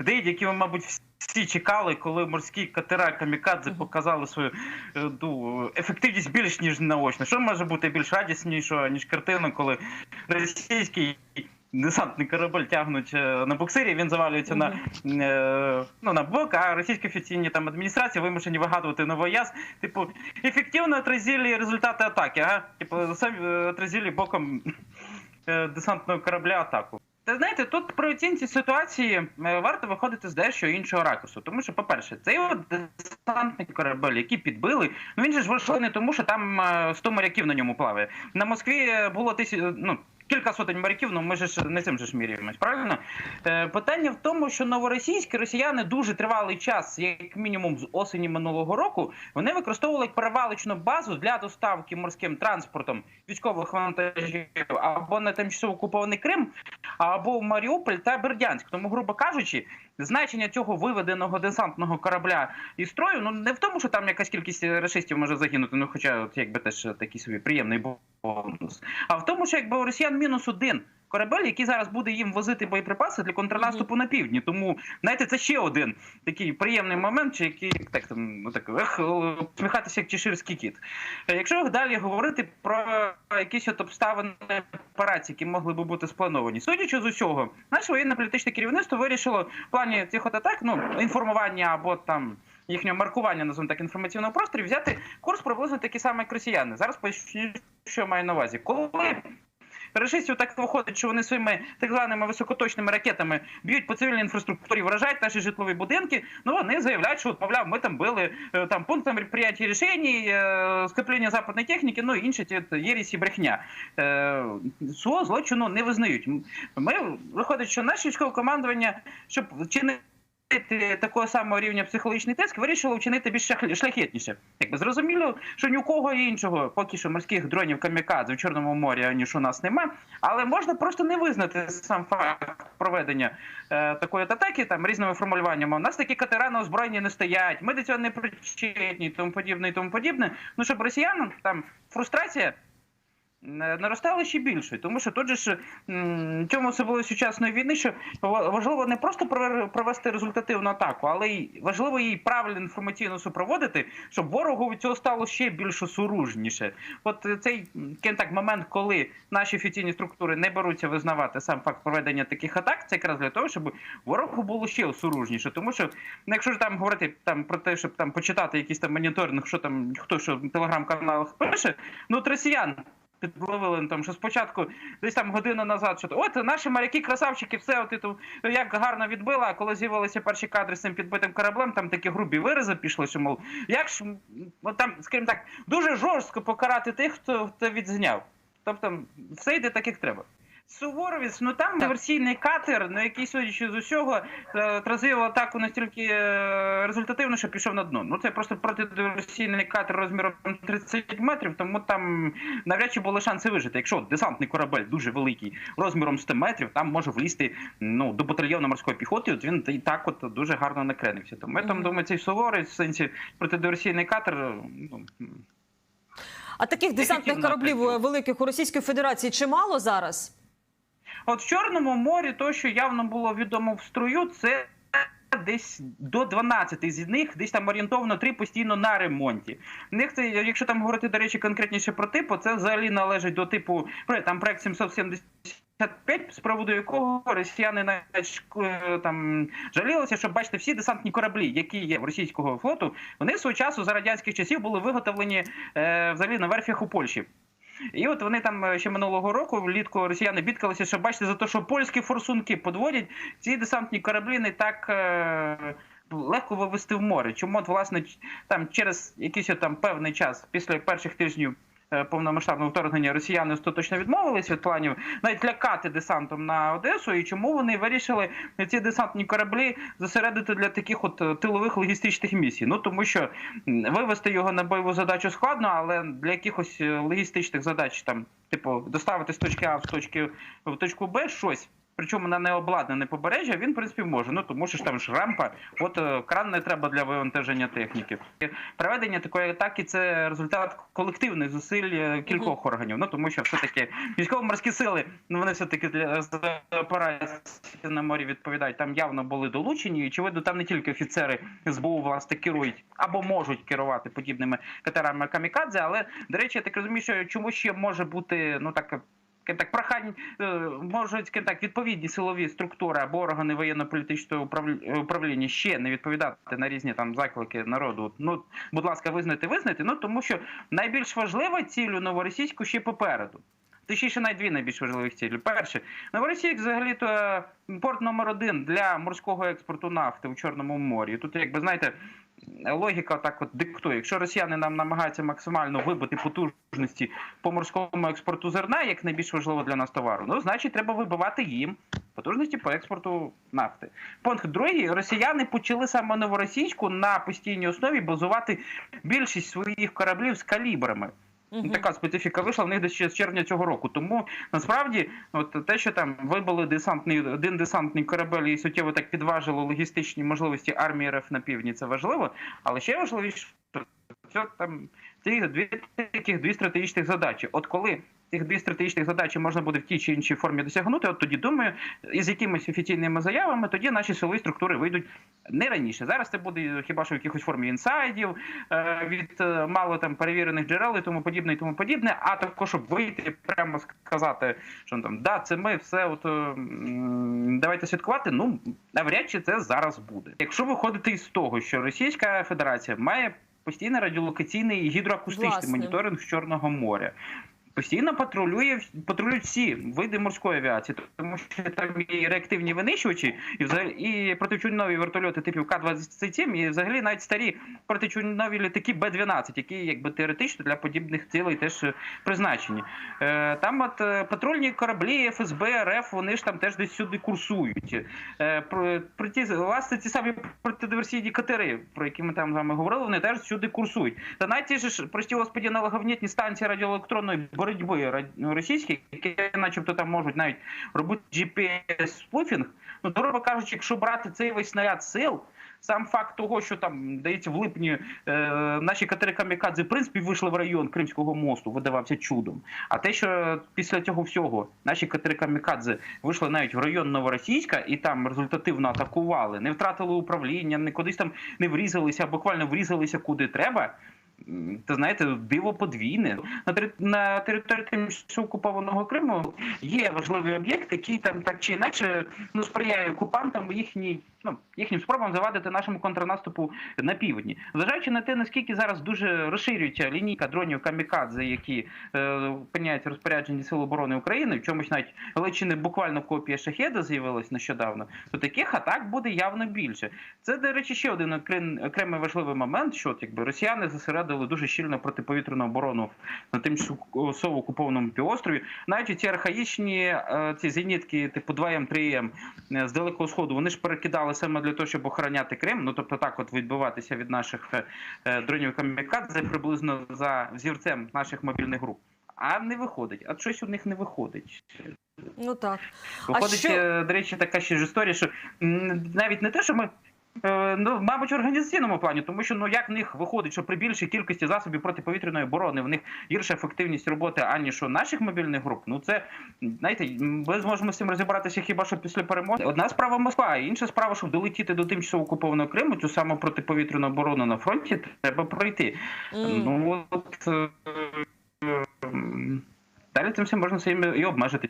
день, який, мабуть, всі чекали, коли морські катера камікадзе показали свою е, ну, ефективність більш ніж наочно. Що може бути більш радіснішого, ніж картина, коли російський десантний корабель тягнуть е, на буксирі, він завалюється на, е, ну, на бок, а російські офіційні там адміністрації вимушені вигадувати новий яз. Типу, ефективно отразили результати атаки, ага? Типу, самі отразили боком десантного корабля атаку. Та знаєте, тут при оцінці ситуації е, варто виходити з дещо іншого ракурсу. Тому що, по-перше, цей десантний корабель, який підбили, ну він же ж вийшли не тому, що там е, 100 моряків на ньому плаває. На Москві е, було тисяч, ну. Кілька сотень моряків, ну ми ж не цим же ж міряємось, правильно? Е, питання в тому, що новоросійські росіяни дуже тривалий час, як мінімум з осені минулого року, вони використовували як перевалочну базу для доставки морським транспортом військових вантажів або на тимчасово окупований Крим, або в Маріуполь та Бердянськ. Тому, грубо кажучи, значення цього виведеного десантного корабля із строю, ну не в тому, що там якась кількість рашистів може загинути, ну хоча от якби теж такий собі приємний бонус, а в тому, що якби у росіян мінус один. Корабель, який зараз буде їм возити боєприпаси для контрнаступу на півдні. Тому знаєте, це ще один такий приємний момент, чи який так там ну так ех, усміхатися як чеширський кіт. Е, Якщо далі говорити про якісь от обставини операцій, які могли би бути сплановані, судячи з усього, наше воєнно-політичне керівництво вирішило в плані цих от атак, ну інформування або там. Їхнього маркування, називаємо так, інформаційного просторі, взяти курс приблизно такий самий, як росіяни. Зараз поясню, що я маю на увазі. Коли Рашистів так виходить, що вони своїми так званими високоточними ракетами б'ють по цивільній інфраструктурі, вражають наші житлові будинки. Ну вони заявляють, що от, мовляв, ми там били е, там пунктом прийняття рішень, е, скоплення западної техніки, ну і інші ті єрість і брехня. Е, Свого злочину не визнають. Ми виходить, що наше військове командування, щоб вчинити такого самого рівня психологічний тиск, вирішило вчинити більш шляхетніше. Якби зрозуміло, що ні у кого іншого, поки що морських дронів камікадзе в Чорному морі, ніж у нас нема. Але можна просто не визнати сам факт проведення е, такої атаки там різними формулюваннями. У нас такі катера на озброєнні не стоять, ми до цього не причетні, тому подібне, і тому подібне. Ну щоб росіянам там фрустрація. Е, Наростало ще більше, тому що тут же ж м, чому особливо сучасної війни, що важливо не просто провести результативну атаку, але й важливо її правильно інформаційно супроводити, щоб ворогу від цього стало ще більш осоружніше. От е, цей так момент, коли наші офіційні структури не беруться визнавати сам факт проведення таких атак, це якраз для того, щоб ворогу було ще осоружніше. Тому що, ну, якщо ж там говорити там про те, щоб там почитати якийсь там моніторинг, що там хто що в телеграм-каналах пише, ну от росіян підловили ну, там, що спочатку десь там годину назад, що от наші моряки, красавчики, все от і то, як гарно відбила. а коли з'явилися перші кадри з цим підбитим кораблем, там такі грубі вирази пішли, що мов, як ж от там, скажімо так, дуже жорстко покарати тих, хто це відзняв. Тобто все йде так, як треба. Суворовець, ну там диверсійний катер, на який, судячи з усього, е, отразив атаку настільки е, результативно, що пішов на дно. Ну це просто протидиверсійний катер розміром 30 метрів, тому там навряд чи були шанси вижити. Якщо десантний корабель дуже великий, розміром 100 метрів, там може влізти ну, до батальйону морської піхоти, от він і так от дуже гарно накренився. Тому я там думаю, цей суворець в сенсі протидиверсійний катер. Ну, А таких десантних кораблів е, великих у Російської Федерації чимало зараз? От в Чорному морі, то, що явно було відомо в струю, це десь до 12 з них, десь там орієнтовно 3 постійно на ремонті. В них це, якщо там говорити, до речі, конкретніше про типу, це взагалі належить до типу там проект 775, з приводу якого росіяни навіть е, там жалілися, що бачите, всі десантні кораблі, які є в російського флоту, вони свого часу за радянських часів були виготовлені е, взагалі на верфях у Польщі. І от вони там е, ще минулого року влітку росіяни бідкалися, що бачите, за те, що польські форсунки подводять, ці десантні кораблі не так е, легко вивести в море. Чому от, власне там через якийсь там певний час після перших тижнів. Е, Повномасштабного вторгнення росіяни остаточно відмовились від планів навіть лякати десантом на Одесу, і чому вони вирішили ці десантні кораблі зосередити для таких от е, тилових логістичних місій? Ну тому що вивести його на бойову задачу складно, але для якихось е, логістичних задач, там, типу, доставити з точки А в точки в точку Б щось. Причому на необладнане побережжя він, в принципі, може. Ну тому що ж там ж рампа, от е, кран не треба для вивантаження техніки. Проведення такої атаки це результат колективних зусиль е, кількох органів. Ну тому що все-таки військово-морські сили, ну вони все-таки для операції на морі відповідають. Там явно були долучені. І, очевидно, там не тільки офіцери СБУ власне керують або можуть керувати подібними катерами камікадзе, але до речі, я так розумію, що чому ще може бути ну так. Так, прохань е, можуть так, відповідні силові структури або органи воєнно-політичного управління ще не відповідати на різні там заклики народу. Ну, будь ласка, визнайте, визнайте. Ну тому що найбільш важлива цілю новоросійську ще попереду. Точніше, навіть дві найбільш важливих цілі. Перше, Новоросійськ взагалі то порт номер один для морського експорту нафти у Чорному морі. Тут, якби знаєте, логіка так от диктує. Якщо росіяни нам намагаються максимально вибити потужності по морському експорту зерна, як найбільш важливо для нас товару, ну значить треба вибивати їм потужності по експорту нафти. Пункт другий. Росіяни почали саме новоросійську на постійній основі базувати більшість своїх кораблів з калібрами. Мгм. Така специфіка вийшла в них десь з червня цього року. Тому насправді, от те, що там вибили десантний один десантний корабель і суттєво так підважило логістичні можливості армії РФ на півдні, це важливо. Але ще важливіше, це там ці дві таких дві стратегічних задачі. От коли цих дві стратегічних задачі можна буде в тій чи іншій формі досягнути, от тоді думаю, із якимись офіційними заявами, тоді наші силові структури вийдуть не раніше. Зараз це буде хіба що в якихось формі інсайдів е, від е, мало там перевірених джерел і тому подібне, і тому подібне. А також щоб вийти прямо сказати, що там да, це ми все, от е, давайте святкувати. Ну навряд чи це зараз буде. Якщо виходити із того, що Російська Федерація має постійний радіолокаційний і гідроакустичний Власне. моніторинг з Чорного моря. Постійно патрулює патрулюють всі види морської авіації, тому що там і реактивні винищувачі, і взагалі і протичуньові вертольоти типів К-27, і взагалі навіть старі протичуньові літаки Б-12, які якби теоретично для подібних цілей теж е, призначені. Е, там от е, патрульні кораблі ФСБ, РФ, вони ж там теж десь сюди курсують. Е, про, про ті власне ті самі протидиверсійні катери, про які ми там з вами говорили, вони теж сюди курсують. Та навіть ті ж, прості господі, аналоговнітні станції радіоелектронної боротьби російські, які, начебто, там можуть навіть робити GPS-спуфінг. Ну, дорого кажучи, якщо брати цей весь снаряд сил, сам факт того, що там, здається, в липні е, наші катери камікадзе, в принципі, вийшли в район Кримського мосту, видавався чудом. А те, що після цього всього наші катери камікадзе вийшли навіть в район Новоросійська і там результативно атакували, не втратили управління, не кудись там не врізалися, а буквально врізалися куди треба. Та знаєте, диво подвійне. На, на території тимчасово окупованого Криму є важливий об'єкт, який там так чи інакше ну, сприяє окупантам їхній, ну, їхнім спробам завадити нашому контрнаступу на півдні. Зважаючи на те, наскільки зараз дуже розширюється лінійка дронів камікадзе, які е, опиняються в розпорядженні Сил оборони України, в чомусь навіть величини буквально копія шахеда з'явилась нещодавно, то таких атак буде явно більше. Це, до речі, ще один окремий важливий момент, що от, якби росіяни зосередили дуже щільно протиповітряну оборону на тимчасово окупованому півострові. Навіть ці архаїчні е, ці зенітки, типу 2М, 3М е, з далекого сходу, вони ж перекидали саме для того, щоб охороняти Крим. Ну тобто так, от відбиватися від наших е, е, дронів камікадзе приблизно за взірцем наших мобільних груп. А не виходить, а щось у них не виходить. Ну так. Виходить, що- е, до речі, така ще ж історія, що навіть не те, що ми. Е, Ну, мабуть, в організаційному плані, тому що ну як в них виходить, що при більшій кількості засобів протиповітряної оборони в них гірша ефективність роботи, аніж у наших мобільних груп. Ну це знаєте, ми зможемо з цим розібратися хіба що після перемоги. Одна справа Москва, а інша справа, щоб долетіти до тимчасово окупованого Криму, цю саму протиповітряну оборону на фронті треба пройти. М. Ну от е, далі цим всім можна і обмежити.